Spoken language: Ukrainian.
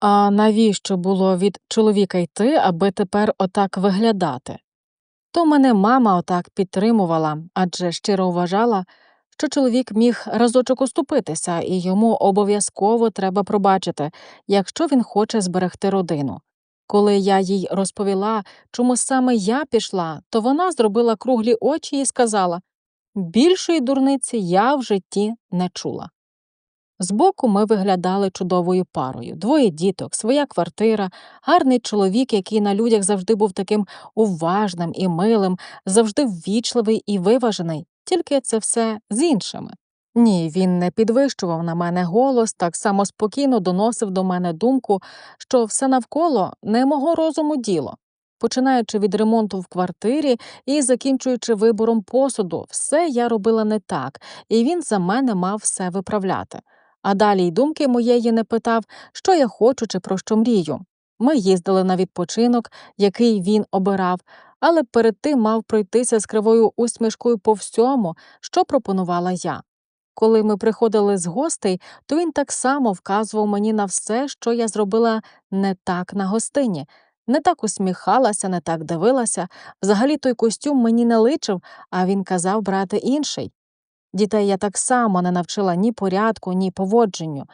А навіщо було від чоловіка йти, аби тепер отак виглядати? То мене мама отак підтримувала, адже щиро вважала, що чоловік міг разочок уступитися, і йому обов'язково треба пробачити, якщо він хоче зберегти родину. Коли я їй розповіла, чому саме я пішла, то вона зробила круглі очі і сказала більшої дурниці я в житті не чула. Збоку ми виглядали чудовою парою, двоє діток, своя квартира, гарний чоловік, який на людях завжди був таким уважним і милим, завжди ввічливий і виважений, тільки це все з іншими. Ні, він не підвищував на мене голос, так само спокійно доносив до мене думку, що все навколо не мого розуму діло. Починаючи від ремонту в квартирі і закінчуючи вибором посуду, все я робила не так, і він за мене мав все виправляти. А далі й думки моєї не питав, що я хочу чи про що мрію. Ми їздили на відпочинок, який він обирав, але перед тим мав пройтися з кривою усмішкою по всьому, що пропонувала я. Коли ми приходили з гостей, то він так само вказував мені на все, що я зробила не так на гостині, не так усміхалася, не так дивилася. Взагалі той костюм мені не личив, а він казав брати інший. Дітей я так само не навчила ні порядку, ні поводженню.